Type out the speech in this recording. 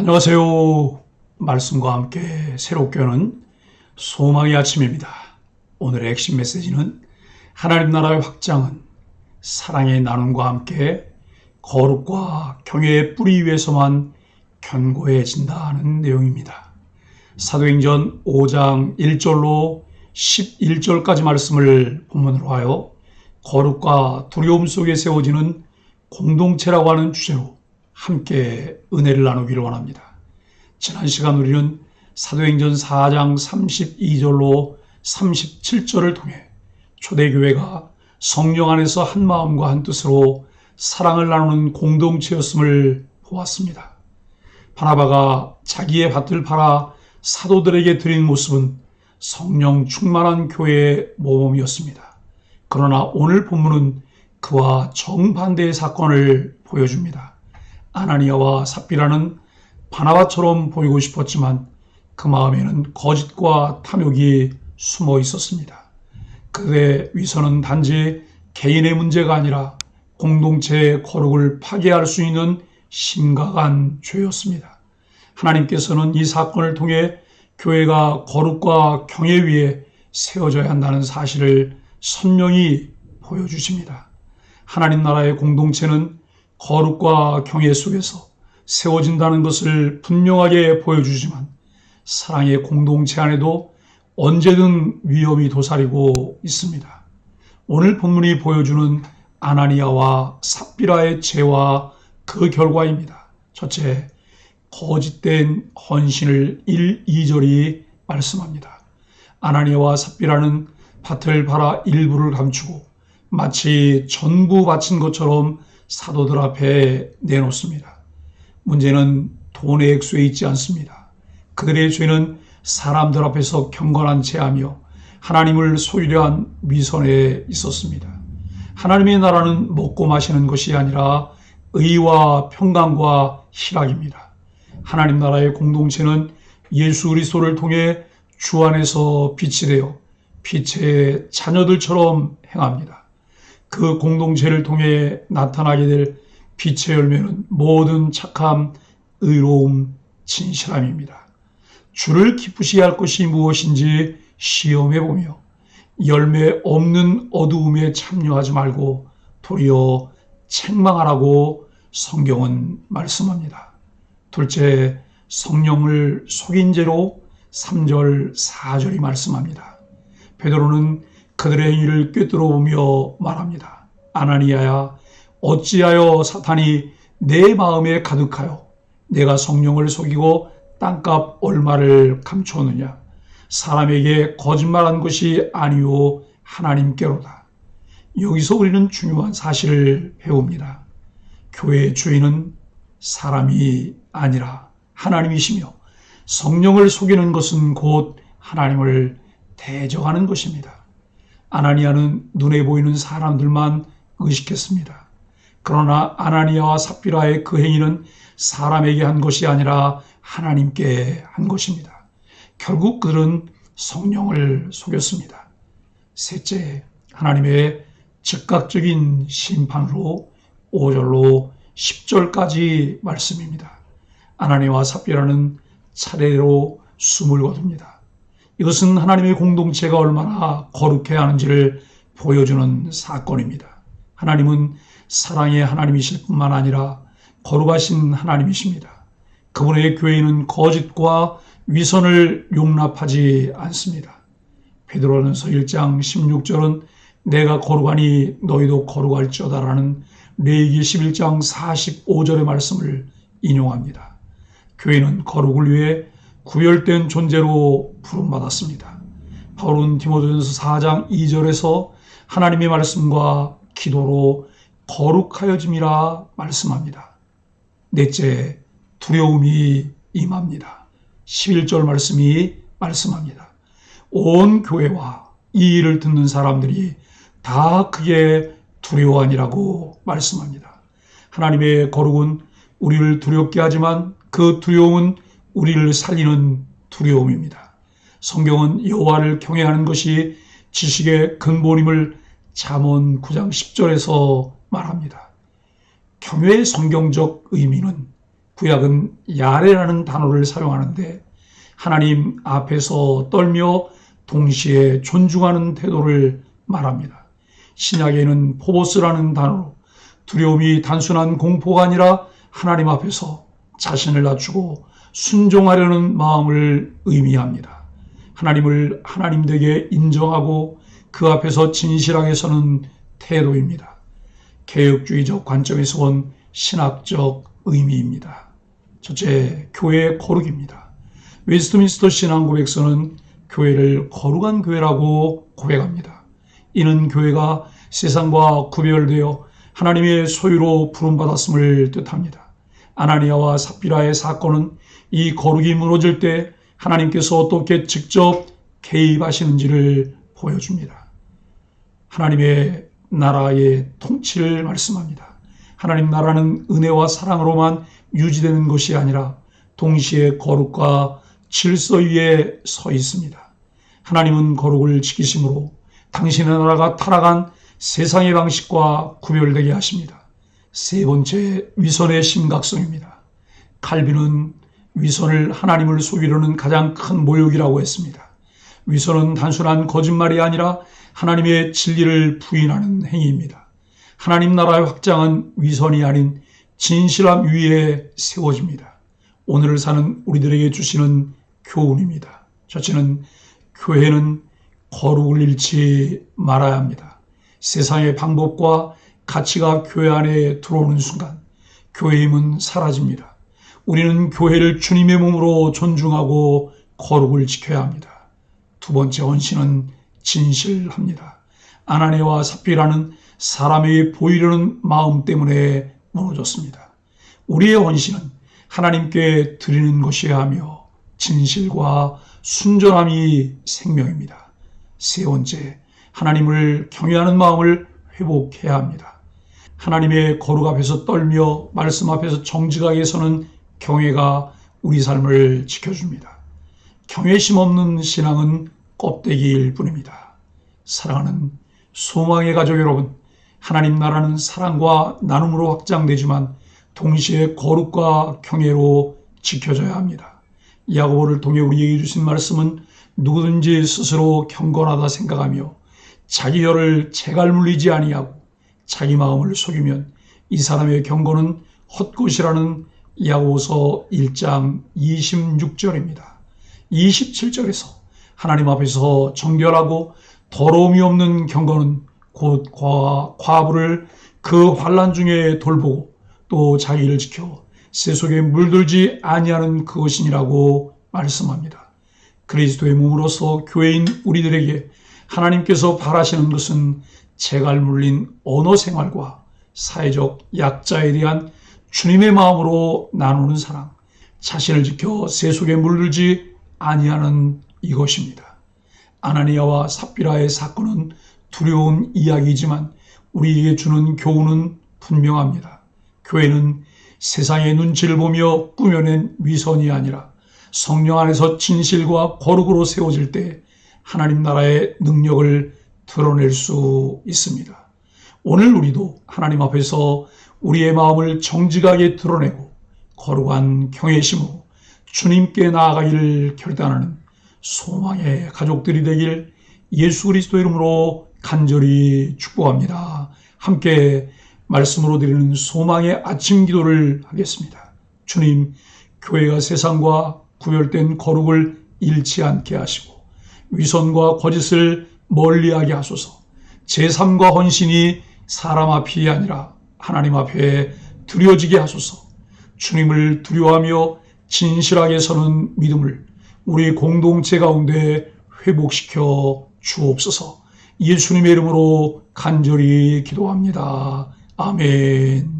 안녕하세요. 말씀과 함께 새롭게 하는 소망의 아침입니다. 오늘의 핵심 메시지는 하나님 나라의 확장은 사랑의 나눔과 함께 거룩과 경외의 뿌리 위에서만 견고해진다 하는 내용입니다. 사도행전 5장 1절로 11절까지 말씀을 본문으로 하여 거룩과 두려움 속에 세워지는 공동체라고 하는 주제로 함께 은혜를 나누기를 원합니다. 지난 시간 우리는 사도행전 4장 32절로 37절을 통해 초대교회가 성령 안에서 한 마음과 한 뜻으로 사랑을 나누는 공동체였음을 보았습니다. 바나바가 자기의 밭을 팔아 사도들에게 드린 모습은 성령 충만한 교회의 모범이었습니다. 그러나 오늘 본문은 그와 정반대의 사건을 보여줍니다. 아나니아와 삽비라는 바나바처럼 보이고 싶었지만 그 마음에는 거짓과 탐욕이 숨어 있었습니다. 그의 위선은 단지 개인의 문제가 아니라 공동체의 거룩을 파괴할 수 있는 심각한 죄였습니다. 하나님께서는 이 사건을 통해 교회가 거룩과 경외 위에 세워져야 한다는 사실을 선명히 보여주십니다. 하나님 나라의 공동체는 거룩과 경외 속에서 세워진다는 것을 분명하게 보여주지만 사랑의 공동체 안에도 언제든 위험이 도사리고 있습니다. 오늘 본문이 보여주는 아나니아와 삽비라의 죄와 그 결과입니다. 첫째, 거짓된 헌신을 1, 2절이 말씀합니다. 아나니아와 삽비라는 밭을 팔아 일부를 감추고 마치 전부 바친 것처럼 사도들 앞에 내놓습니다. 문제는 돈의 액수에 있지 않습니다. 그들의 죄는 사람들 앞에서 경건한 죄하며 하나님을 소유한 위선에 있었습니다. 하나님의 나라는 먹고 마시는 것이 아니라 의와 평강과 희락입니다. 하나님 나라의 공동체는 예수 그리스도를 통해 주 안에서 빛이 되어 빛의 자녀들처럼 행합니다. 그 공동체를 통해 나타나게 될 빛의 열매는 모든 착함, 의로움, 진실함입니다. 주를 기쁘시게 할 것이 무엇인지 시험해 보며 열매 없는 어두움에 참여하지 말고 도리어 책망하라고 성경은 말씀합니다. 둘째, 성령을 속인 죄로 3절, 4절이 말씀합니다. 베드로는 그들의 행위를 꿰뚫어 보며 말합니다. 아나니아야, 어찌하여 사탄이 내 마음에 가득하여 내가 성령을 속이고 땅값 얼마를 감추었느냐? 사람에게 거짓말한 것이 아니요 하나님께로다. 여기서 우리는 중요한 사실을 배웁니다. 교회의 주인은 사람이 아니라 하나님이시며 성령을 속이는 것은 곧 하나님을 대적하는 것입니다. 아나니아는 눈에 보이는 사람들만 의식했습니다. 그러나 아나니아와 삽비라의 그 행위는 사람에게 한 것이 아니라 하나님께 한 것입니다. 결국 그들은 성령을 속였습니다. 셋째, 하나님의 즉각적인 심판으로 5절로 10절까지 말씀입니다. 아나니와 삽비라는 차례로 숨을 거둡니다. 이것은 하나님의 공동체가 얼마나 거룩해야 하는지를 보여주는 사건입니다. 하나님은 사랑의 하나님이실 뿐만 아니라 거룩하신 하나님이십니다. 그분의 교회는 거짓과 위선을 용납하지 않습니다. 베드로전서 1장 16절은 내가 거룩하니 너희도 거룩할지어다라는 레이기 11장 45절의 말씀을 인용합니다. 교회는 거룩을 위해 구별된 존재로 부름받았습니다. 바울은 디모데전서 4장 2절에서 하나님의 말씀과 기도로 거룩하여짐이라 말씀합니다. 넷째, 두려움이 임합니다. 11절 말씀이 말씀합니다. 온 교회와 이 일을 듣는 사람들이 다 크게 두려워하니라고 말씀합니다. 하나님의 거룩은 우리를 두렵게 하지만 그 두려움은 우리를 살리는 두려움입니다. 성경은 여호와를 경외하는 것이 지식의 근본임을 잠언 9장 10절에서 말합니다. 경외의 성경적 의미는 구약은 야레라는 단어를 사용하는데 하나님 앞에서 떨며 동시에 존중하는 태도를 말합니다. 신약에는 포보스라는 단어로 두려움이 단순한 공포가 아니라 하나님 앞에서 자신을 낮추고 순종하려는 마음을 의미합니다. 하나님을 하나님 되게 인정하고 그 앞에서 진실하게 서는 태도입니다. 개혁주의적 관점에서 본 신학적 의미입니다. 첫째, 교회의 거룩입니다. 웨스트민스터 신앙 고백서는 교회를 거룩한 교회라고 고백합니다. 이는 교회가 세상과 구별되어 하나님의 소유로 부름받았음을 뜻합니다. 아나니아와 삽비라의 사건은 이 거룩이 무너질 때 하나님께서 어떻게 직접 개입하시는지를 보여줍니다. 하나님의 나라의 통치를 말씀합니다. 하나님 나라는 은혜와 사랑으로만 유지되는 것이 아니라 동시에 거룩과 질서 위에 서 있습니다. 하나님은 거룩을 지키심으로 당신의 나라가 타락한 세상의 방식과 구별되게 하십니다. 세 번째, 위선의 심각성입니다. 칼빈은 위선을 하나님을 속이려는 가장 큰 모욕이라고 했습니다. 위선은 단순한 거짓말이 아니라 하나님의 진리를 부인하는 행위입니다. 하나님 나라의 확장은 위선이 아닌 진실함 위에 세워집니다. 오늘을 사는 우리들에게 주시는 교훈입니다. 첫째는 교회는 거룩을 잃지 말아야 합니다. 세상의 방법과 가치가 교회 안에 들어오는 순간 교회의 힘은 사라집니다. 우리는 교회를 주님의 몸으로 존중하고 거룩을 지켜야 합니다. 두 번째 헌신은 진실합니다. 아나니와 삽비라는 사람에게 보이려는 마음 때문에 무너졌습니다. 우리의 헌신은 하나님께 드리는 것이어야 하며 진실과 순전함이 생명입니다. 세 번째, 하나님을 경외하는 마음을 회복해야 합니다. 하나님의 거룩 앞에서 떨며 말씀 앞에서 정직하게 서는 경외가 우리 삶을 지켜줍니다. 경외심 없는 신앙은 껍데기일 뿐입니다. 사랑하는 소망의 가족 여러분, 하나님 나라는 사랑과 나눔으로 확장되지만 동시에 거룩과 경외로 지켜져야 합니다. 야고보를 통해 우리에게 주신 말씀은 누구든지 스스로 경건하다 생각하며 자기 혀를 재갈 물리지 아니하고 자기 마음을 속이면 이 사람의 경건은 헛것이라는 야고보서 1장 26절입니다. 27절에서 하나님 앞에서 정결하고 더러움이 없는 경건은 곧 과, 과부를 그 환란 중에 돌보고 또 자기를 지켜 새 속에 물들지 아니하는 그것이니라고 말씀합니다. 그리스도의 몸으로서 교회인 우리들에게 하나님께서 바라시는 것은 재갈 물린 언어 생활과 사회적 약자에 대한 주님의 마음으로 나누는 사랑, 자신을 지켜 새 속에 물들지 아니하는 이것입니다. 아나니아와 삽비라의 사건은 두려운 이야기이지만 우리에게 주는 교훈은 분명합니다. 교회는 세상의 눈치를 보며 꾸며낸 위선이 아니라 성령 안에서 진실과 거룩으로 세워질 때 하나님 나라의 능력을 드러낼 수 있습니다. 오늘 우리도 하나님 앞에서 우리의 마음을 정직하게 드러내고 거룩한 경외심으로 주님께 나아가기를 결단하는 소망의 가족들이 되길 예수 그리스도 이름으로 간절히 축복합니다. 함께 말씀으로 드리는 소망의 아침 기도를 하겠습니다. 주님, 교회가 세상과 구별된 거룩을 잃지 않게 하시고 위선과 거짓을 멀리하게 하소서. 제3과 헌신이 사람 앞이 아니라 하나님 앞에 두려워지게 하소서. 주님을 두려워하며 진실하게 서는 믿음을 우리 공동체 가운데 회복시켜 주옵소서. 예수님의 이름으로 간절히 기도합니다. 아멘.